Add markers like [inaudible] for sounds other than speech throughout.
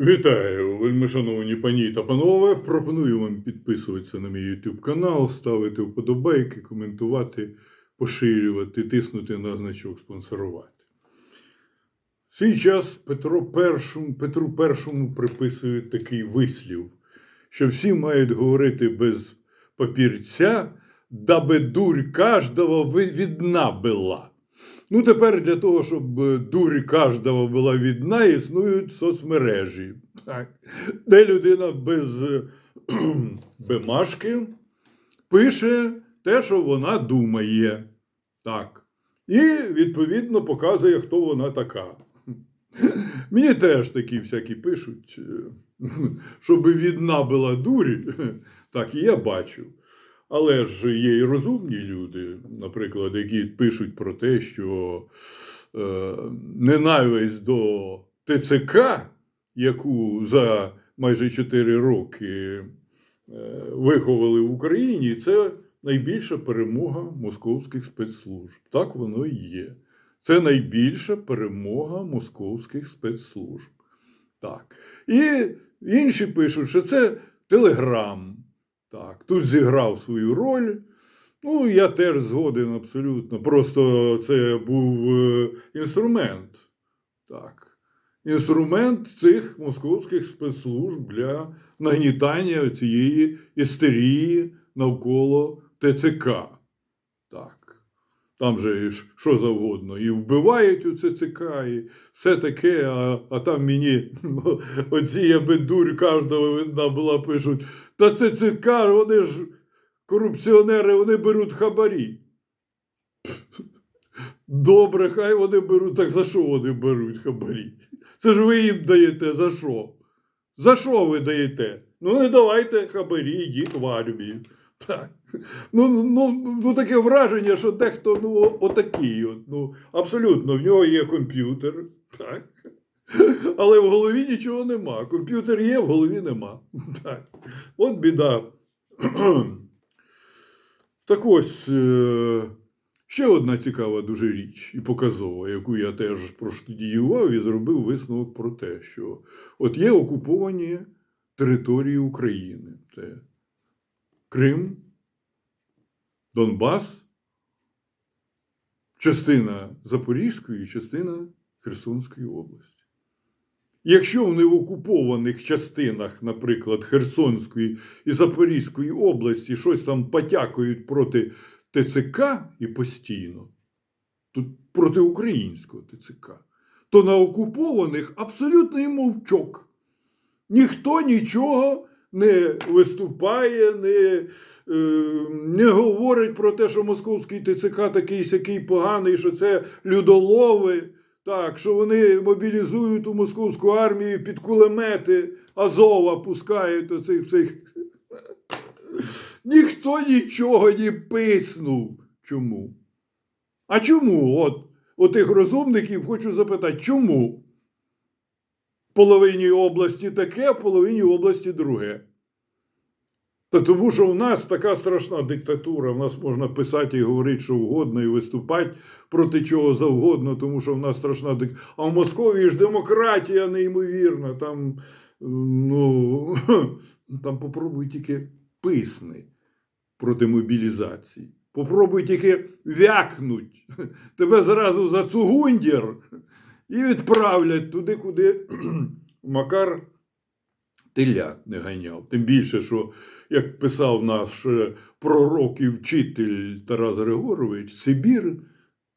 Вітаю, вельми шановні пані та панове. Пропоную вам підписуватися на мій YouTube канал, ставити вподобайки, коментувати, поширювати, тиснути на значок спонсорувати. В свій час Петро Першому, Петру Першому приписують такий вислів, що всі мають говорити без папірця, даби дурь каждого ви- видна була. Ну, тепер для того, щоб е, дурь кожного була відна, існують соцмережі, так, де людина без е, [clears throat] бемашки пише те, що вона думає. Так. І, відповідно, показує, хто вона така. [laughs] Мені теж такі всякі пишуть, е, [laughs] щоб відна була дурь, [laughs] так і я бачу. Але ж є і розумні люди, наприклад, які пишуть про те, що е, ненависть до ТЦК, яку за майже 4 роки е, виховали в Україні, це найбільша перемога московських спецслужб. Так воно і є. Це найбільша перемога московських спецслужб. Так. І інші пишуть, що це Телеграм. Так, тут зіграв свою роль. Ну, я теж згоден абсолютно. Просто це був е, інструмент. Так. Інструмент цих московських спецслужб для нагнітання цієї істерії навколо ТЦК. Так. Там же що завгодно. І вбивають у ЦЦК, і все таке, а, а там мені [laughs] оці я би дурь кожного видна була пишуть. Та ЦЦК, вони ж корупціонери, вони беруть хабарі. [laughs] Добре, хай вони беруть. Так за що вони беруть хабарі? Це ж ви їм даєте за що? За що ви даєте? Ну, не давайте хабарі, йдіть в армію. Так. Ну, ну, ну, таке враження, що дехто ну, отакий. От, ну, абсолютно, в нього є комп'ютер. Так. Але в голові нічого нема. Комп'ютер є, в голові нема. Так. От біда. Так ось е, ще одна цікава дуже річ і показова, яку я теж проштудіював і зробив висновок про те, що от є окуповані території України. Це Крим, Донбас, частина Запорізької, частина Херсонської області. Якщо в неокупованих частинах, наприклад, Херсонської і Запорізької області щось там потякають проти ТЦК і постійно, тут проти українського ТЦК, то на окупованих абсолютний мовчок. Ніхто нічого не виступає, не, не говорить про те, що московський ТЦК такий сякий поганий, що це людолови. Так, що вони мобілізують у московську армію під кулемети Азова пускають оцих всіх. Ніхто нічого не писнув. Чому? А чому? От, от тих розумників хочу запитати, чому? В половині області таке, в половині області друге. Та тому, що в нас така страшна диктатура, в нас можна писати і говорити, що вгодно, і виступати проти чого завгодно, тому що в нас страшна диктатура. А в Московії ж демократія неймовірна. Там, ну, [laughs] там попробуй тільки писни проти мобілізації. Попробуй тільки вякнуть. [laughs] Тебе зразу за цугундір і відправлять туди, куди [clears throat] Макар телят не ганяв. Тим більше, що, як писав наш е, пророк і вчитель Тарас Григорович, Сибір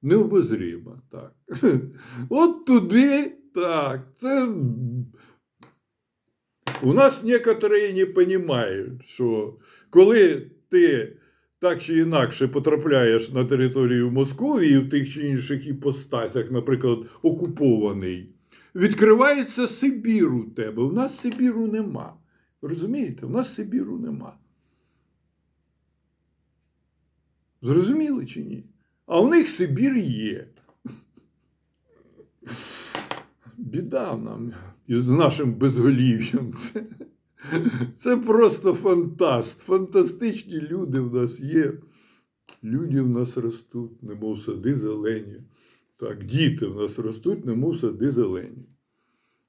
необозріма. Так. [laughs] От туди, так. Це у нас некоторі не розуміють, що коли ти так чи інакше потрапляєш на територію Московії в тих чи інших іпостасях, наприклад, окупований, відкривається Сибір у тебе. У нас Сибіру нема. Розумієте? У нас Сибіру нема. Зрозуміли чи ні? А у них Сибір є. Біда нам із нашим безголів'ям. Це, це просто фантаст. Фантастичні люди в нас є. Люди в нас ростуть, немов сади зелені. Так, діти в нас ростуть, немов сади зелені.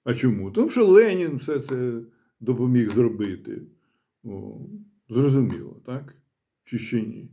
А чому? Тому що Ленін все це допоміг зробити. О, зрозуміло, так? Чи ще ні?